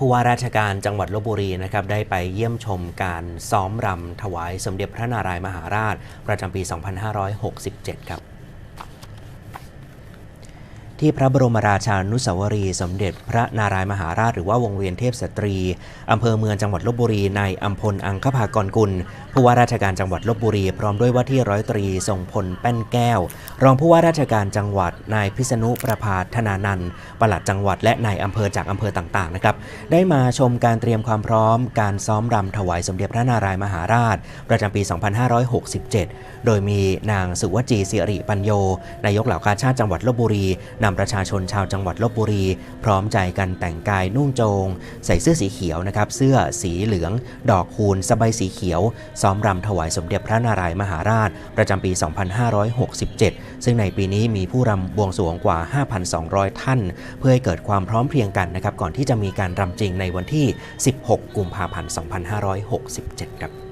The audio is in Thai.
ผู้ว่าราชการจังหวัดลบบุรีนะครับได้ไปเยี่ยมชมการซ้อมรำถวายสมเด็จพระนารายมหาราช ประจำปี 2567 ครับ ที่พระบรมราชานุสาวรีย์สมเด็จพระนารายมหาราช หรือว่าวงเวียนเทพสตรี อำเภอเมืองจังหวัดลบบุรีในอัมพลอังคภากรกุลผู้ว่าราชการจังหวัดลบบุรี พร้อมด้วยว่าที่ร้อยตรีทรงพลแป้นแก้ว รองผู้ว่าราชการจังหวัดนายพิษณุประภาธนานันท์ปลัดจังหวัดและนายอำเภอจากอำเภอต่างๆนะครับได้มาชมการเตรียมความพร้อม การซ้อมรำถวายสมเด็จพระนารายมหาราช ประจำปี 2567 โดยมีนางสุวจีสิริปัญโยนายกเหล่ากาชาติจังหวัดลบบุรีนำประชาชนชาวจังหวัดลบบุรี พร้อมใจกันแต่งกายนุ่งโจง ใส่เสื้อสีเขียวนะครับเสื้อสีเหลือง ดอกคูณสบายสีเขียวซ้อมรำถวายสมเด็จพระนารายณ์มหาราช ประจำปี 2567 ซึ่งในปีนี้มีผู้รำบวงสรวงกว่า 5,200 ท่าน เพื่อให้เกิดความพร้อมเพรียงกันนะครับ ก่อนที่จะมีการรำจริงในวันที่ 16 กุมภาพันธ์ 2567 ครับ